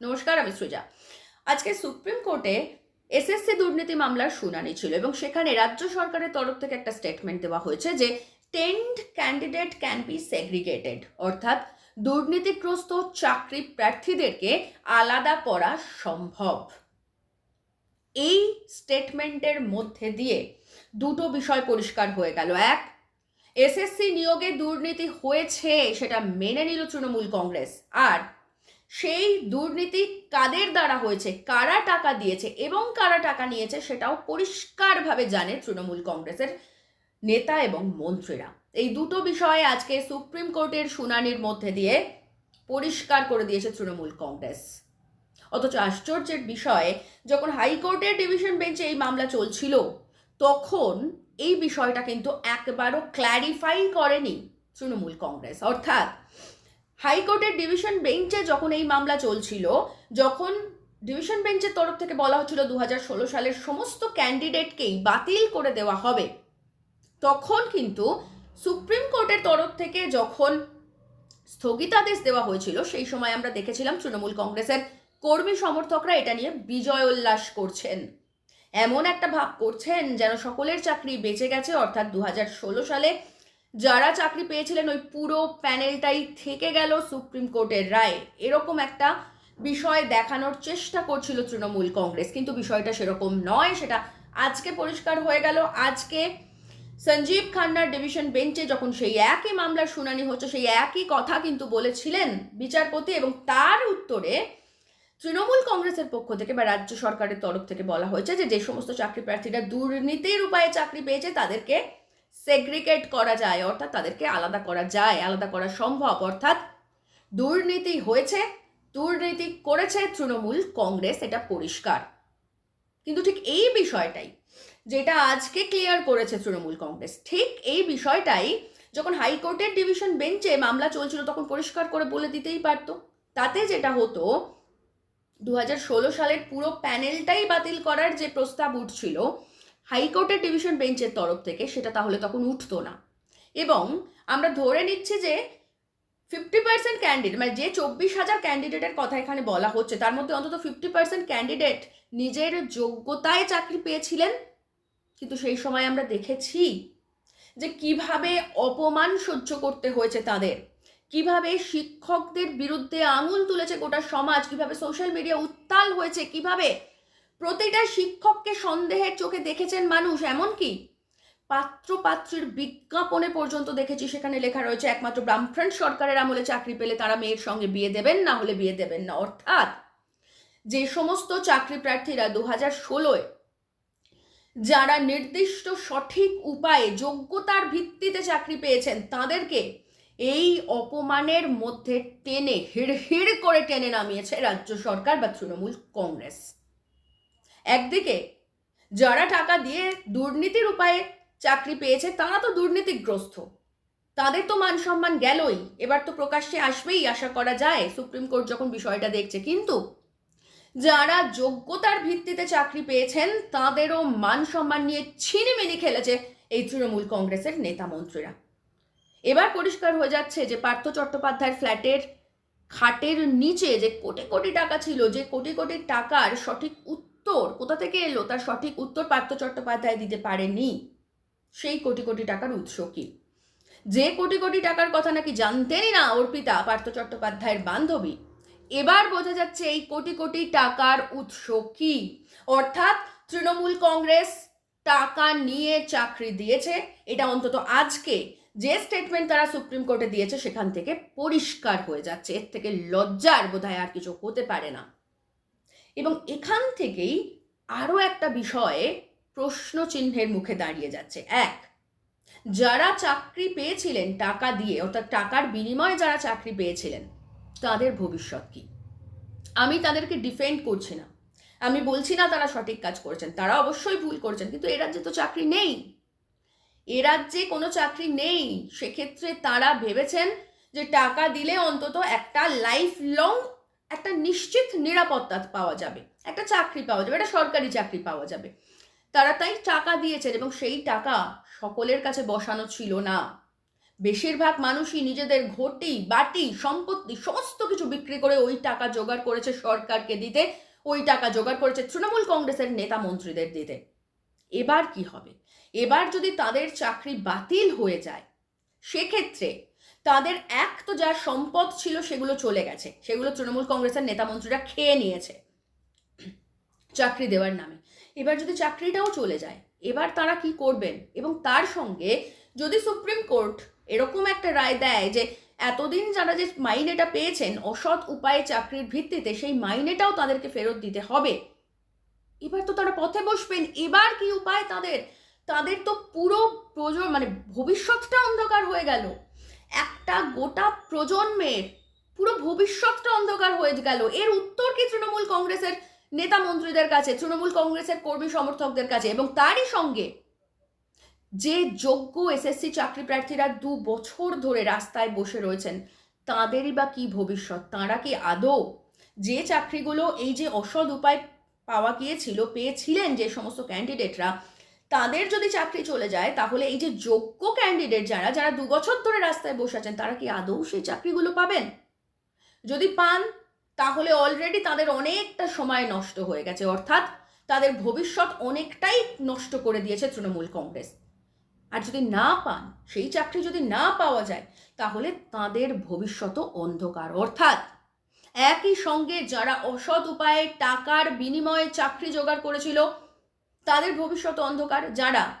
নমস্কার, আমি সৃজা। আজকে সুপ্রিম কোর্টে এসএসসি দুর্নীতি মামলার শুনানি ছিল এবং সেখানে রাজ্য সরকারের তরফ থেকে একটা স্টেটমেন্ট দেওয়া হয়েছে যে tainted candidate can be segregated অর্থাৎ দুর্নীতিগ্রস্ত চাকরি প্রার্থীদেরকে আলাদা করা সম্ভব। এই স্টেটমেন্টের মধ্যে দিয়ে দুটো বিষয় পরিষ্কার হয়ে গেল। এক, এসএসসি নিয়োগে দুর্নীতি হয়েছে, সেটা মেনে নিল তৃণমূল কংগ্রেস। আর সেই দুর্নীতি কাদের দ্বারা হয়েছে? কারা টাকা দিয়েছে এবং কারা টাকা নিয়েছে সেটাও পরিষ্কারভাবে জানে তৃণমূল কংগ্রেসের নেতা এবং মন্ত্রীরা। এই দুটো বিষয়ে আজকে সুপ্রিম কোর্টের শুনানির মধ্যে দিয়ে পরিষ্কার করে দিয়েছে তৃণমূল কংগ্রেস। অথচ আশ্চর্যের বিষয়ে, যখন হাইকোর্টের ডিভিশন বেঞ্চে এই মামলা চলছিল, তখন এই বিষয়টা কিন্তু একবারও ক্ল্যারিফাই করেনি তৃণমূল কংগ্রেস। অর্থাৎ হাইকোর্টের ডিভিশন বেঞ্চে যখন এই মামলা চলছিল, যখন ডিভিশন বেঞ্চের তরফ থেকে বলা হচ্ছিল দু হাজার ষোলো সালের সমস্ত ক্যান্ডিডেটকেই বাতিল করে দেওয়া হবে, তখন কিন্তু সুপ্রিম কোর্টের তরফ থেকে যখন স্থগিতাদেশ দেওয়া হয়েছিল, সেই সময় আমরা দেখেছিলাম তৃণমূল কংগ্রেসের কর্মী সমর্থকরা এটা নিয়ে বিজয় উল্লাস করছেন। এমন একটা ভাব করছেন যেন সকলের চাকরি বেঁচে গেছে, অর্থাৎ দু হাজার ষোলো সালে যারা চাকরি পেয়েছিলেন ওই পুরো প্যানেলটাই থেকে গেল সুপ্রিম কোর্টের রায়। এরকম একটা বিষয় দেখানোর চেষ্টা করছিল তৃণমূল কংগ্রেস, কিন্তু বিষয়টা সেরকম নয়। সেটা আজকে পরিষ্কার হয়ে গেল। আজকে সঞ্জীব খান্নার ডিভিশন বেঞ্চে যখন সেই একই মামলার শুনানি হচ্ছে, সেই একই কথা কিন্তু বলেছিলেন বিচারপতি এবং তার উত্তরে তৃণমূল কংগ্রেসের পক্ষ থেকে বা রাজ্য সরকারের তরফ থেকে বলা হয়েছে যে যে সমস্ত চাকরি প্রার্থীরা দুর্নীতির উপায়ে চাকরি পেয়েছে, তাদেরকে সেগ্রিগেট করা যায়, অর্থাৎ তাদেরকে আলাদা করা যায়, আলাদা করা সম্ভব। অর্থাৎ দুর্নীতি হয়েছে, দুর্নীতি করেছে তৃণমূল কংগ্রেস, এটা পরিষ্কার। কিন্তু ঠিক এই বিষয়টাই, যেটা আজকে ক্লিয়ার করেছে তৃণমূল কংগ্রেস, ঠিক এই বিষয়টাই যখন হাইকোর্টের ডিভিশন বেঞ্চে মামলা চলছিল, তখন পরিষ্কার করে বলে দিতেই পারতো। তাতে যেটা হতো দু হাজার ষোলো সালের পুরো প্যানেলটাই বাতিল করার যে প্রস্তাব উঠছিল হাইকোর্টের ডিভিশন বেঞ্চের তরফ থেকে সেটা তাহলে তখন উঠতো না। এবং আমরা ধরে নিচ্ছি যে ফিফটি পার্সেন্ট ক্যান্ডিডেট মানে যে চব্বিশ হাজার ক্যান্ডিডেটের কথা এখানে বলা হচ্ছে, তার মধ্যে অন্তত ফিফটি পার্সেন্ট ক্যান্ডিডেট নিজের যোগ্যতায় চাকরি পেয়েছিলেন। কিন্তু সেই সময় আমরা দেখেছি যে কীভাবে অপমান সহ্য করতে হয়েছে তাদের, কীভাবে শিক্ষকদের বিরুদ্ধে আঙুল তুলেছে গোটা সমাজ, কীভাবে সোশ্যাল মিডিয়া উত্তাল হয়েছে, কীভাবে প্রতিটা শিক্ষককে সন্দেহের চোখে দেখেছেন মানুষ এমনকি পাত্র পাত্রীর বিজ্ঞাপনে পর্যন্ত দেখেছি সেখানে লেখা রয়েছে, একমাত্র ব্রাহ্মণ সরকারের আমলে চাকরি পেলে তারা মেয়ের সঙ্গে বিয়ে দেবেন, না হলে বিয়ে দেবেন না। অর্থাৎ যে সমস্ত চাকরি প্রার্থীরা দু হাজার ষোলোয় যারা নির্দিষ্ট সঠিক উপায়ে, যোগ্যতার ভিত্তিতে চাকরি পেয়েছেন, তাদেরকে এই অপমানের মধ্যে টেনে হিড় হিড় করে টেনে নামিয়েছে রাজ্য সরকার বা তৃণমূল কংগ্রেস। একদিকে যারা টাকা দিয়ে দুর্নীতির উপায়ে চাকরি পেয়েছে, তারা তো দুর্নীতিগ্রস্ত। তাদের তো মান সম্মান গেলই। এবার তো প্রকাশ্যে আসবেই, আশা করা যায়। সুপ্রিম কোর্ট যখন বিষয়টা দেখছে, কিন্তু যারা যোগ্যতার ভিত্তিতে চাকরি পেয়েছেন, তাদেরও মান সম্মান নিয়ে ছিনিমিনি খেলেছে এই তৃণমূল কংগ্রেসের নেতা মন্ত্রীরা। এবার পরিষ্কার হয়ে যাচ্ছে যে পার্থ চট্টোপাধ্যায়ের ফ্ল্যাটের খাটের নিচে যে কোটি কোটি টাকা ছিল, যে কোটি কোটি টাকার সঠিক উত্তর কোথা থেকে এলো? তার সঠিক উত্তর পার্থ চট্টোপাধ্যায় দিতে পারেনি। সেই কোটি কোটি টাকার উৎস কি? যে কোটি কোটি টাকার কথা নাকি জানতেনই না অর্পিতা পার্থ চট্টোপাধ্যায়ের বান্ধবী। এবার বোঝা যাচ্ছে এই কোটি কোটি টাকার উৎস কি? অর্থাৎ তৃণমূল কংগ্রেস টাকা নিয়ে চাকরি দিয়েছে। এটা অন্তত আজকে যে স্টেটমেন্ট তারা সুপ্রিম কোর্টে দিয়েছে সেখান থেকে পরিষ্কার হয়ে যাচ্ছে। এর থেকে লজ্জার বোধহয় আর কিছু হতে পারে না। এবং এখান থেকেই আরও একটা বিষয়ে প্রশ্ন চিহ্নের মুখে দাঁড়িয়ে যাচ্ছে। এক, যারা চাকরি পেয়েছিলেন টাকা দিয়ে, অর্থাৎ টাকার বিনিময়ে যারা চাকরি পেয়েছিলেন, তাদের ভবিষ্যৎ কি? আমি তাদেরকে ডিফেন্ড করছি না। আমি বলছি না তারা সঠিক কাজ করেছেন, তারা অবশ্যই ভুল করেছেন, কিন্তু এ রাজ্যে তো চাকরি নেই। এ রাজ্যে কোনো চাকরি নেই। সেক্ষেত্রে তারা ভেবেছেন যে টাকা দিলে অন্তত একটা লাইফ লং একটা নিশ্চিত নিরাপত্তা পাওয়া যাবে, একটা চাকরি পাওয়া যাবে, একটা সরকারি চাকরি পাওয়া যাবে। তারা তাই টাকা দিয়েছেন এবং সেই টাকা সকলের কাছে বসানো ছিল না। বেশিরভাগ মানুষই নিজেদের ঘটি, বাটি, সম্পত্তি সমস্ত কিছু বিক্রি করে ওই টাকা জোগাড় করেছে সরকারকে দিতে, ওই টাকা জোগাড় করেছে তৃণমূল কংগ্রেসের নেতা মন্ত্রীদের দিতে। এবার কি হবে? এবার যদি তাদের চাকরি বাতিল হয়ে যায়, সেক্ষেত্রে তাদের এক তো যা সম্পদ ছিল সেগুলো চলে গেছে। সেগুলো তৃণমূল কংগ্রেসের নেতা মন্ত্রীরা খেয়ে নিয়েছে। চাকরি দেওয়ার নামে। এবার যদি চাকরিটাও চলে যায়, এবার তারা কি করবেন? এবং তার সঙ্গে যদি সুপ্রিম কোর্ট এরকম একটা রায় দেয় যে, এতদিন যারা যে মাইনেটা পেয়েছেন, অসৎ উপায়ে চাকরির ভিত্তিতে সেই মাইনেটাও তাদেরকে ফেরত দিতে হবে, এবার তো তারা পথে বসবেন। এবার কি উপায় তাদের? তাদের তো পুরো প্রজন্ম মানে ভবিষ্যৎটা অন্ধকার হয়ে গেল। একটা গোটা প্রজন্মের পুরো ভবিষ্যৎটা অন্ধকার হয়ে গেল। এর উত্তর কি তৃণমূল কংগ্রেসের নেতা মন্ত্রীদের কাছে, তৃণমূল কংগ্রেসের কর্মী সমর্থকদের কাছে? এবং তারই সঙ্গে যে যোগ্য এসএসসি চাকরি প্রার্থীরা দু বছর ধরে রাস্তায় বসে রয়েছেন, তাঁদেরই বা কি ভবিষ্যৎ? তাঁরা কি আদৌ যে চাকরিগুলো এই যে অসৎ উপায় পাওয়া গিয়েছিল, পেয়েছিলেন যে সমস্ত ক্যান্ডিডেটরা তাদের যদি চাকরি চলে যায়, তাহলে এই যে যোগ্য ক্যান্ডিডেট যারা যারা দু বছর ধরে রাস্তায় বসে আছেন, তারা কি আদৌ সেই চাকরিগুলো পাবেন? যদি পান, তাহলে অলরেডি তাদের অনেকটা সময় নষ্ট হয়ে গেছে। অর্থাৎ তাদের ভবিষ্যৎ অনেকটাই নষ্ট করে দিয়েছে তৃণমূল কংগ্রেস। আর যদি না পান, সেই চাকরি যদি না পাওয়া যায়, তাহলে তাদের ভবিষ্যৎ অন্ধকার। অর্থাৎ একই সঙ্গে যারা অসৎ উপায়ে টাকার বিনিময়ে চাকরি জোগাড় করেছিল তাদের ভবিষ্যৎ অন্ধকার, যারা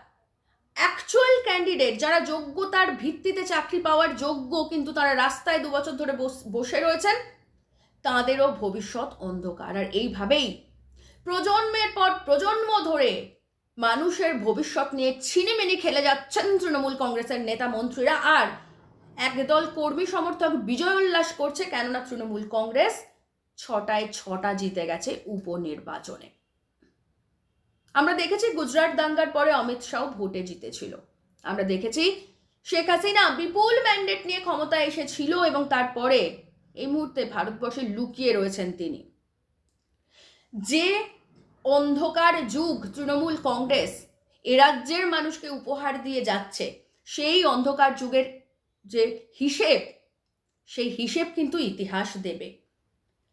অ্যাকচুয়াল ক্যান্ডিডেট যারা যোগ্যতার ভিত্তিতে চাকরি পাওয়ার যোগ্য, কিন্তু তারা রাস্তায় দু বছর ধরে বস- রয়েছেন, তাদেরও ভবিষ্যৎ অন্ধকার। আর এইভাবেই প্রজন্মের পর প্রজন্ম ধরে মানুষের ভবিষ্যৎ নিয়ে ছিনিমিনি খেলে যাচ্ছেন তৃণমূল কংগ্রেসের নেতা মন্ত্রীরা। আর একদল কর্মী সমর্থক বিজয় উল্লাস করছে, কেননা তৃণমূল কংগ্রেস ছটায় ছটা জিতে গেছে উপনির্বাচনে। আমরা দেখেছি গুজরাট দাঙ্গার পরে অমিত শাহ ভোটে জিতেছিল। আমরা দেখেছি শেখ হাসিনা বিপুল ম্যান্ডেট নিয়ে ক্ষমতায় এসেছিল এবং তারপরে এই মুহূর্তে ভারতবর্ষে লুকিয়ে রয়েছেন তিনি। যে অন্ধকার যুগ তৃণমূল কংগ্রেস এ রাজ্যের মানুষকে উপহার দিয়ে যাচ্ছে, সেই অন্ধকার যুগের যে হিসেব, সেই হিসেব কিন্তু ইতিহাস দেবে।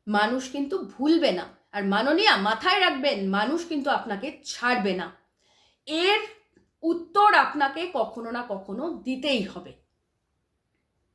মানুষ কিন্তু ভুলবে না। আর মাননীয়া মাথায় রাখবেন, মানুষ কিন্তু আপনাকে ছাড়বে না। এর উত্তর আপনাকে কখনো না কখনো দিতেই হবে।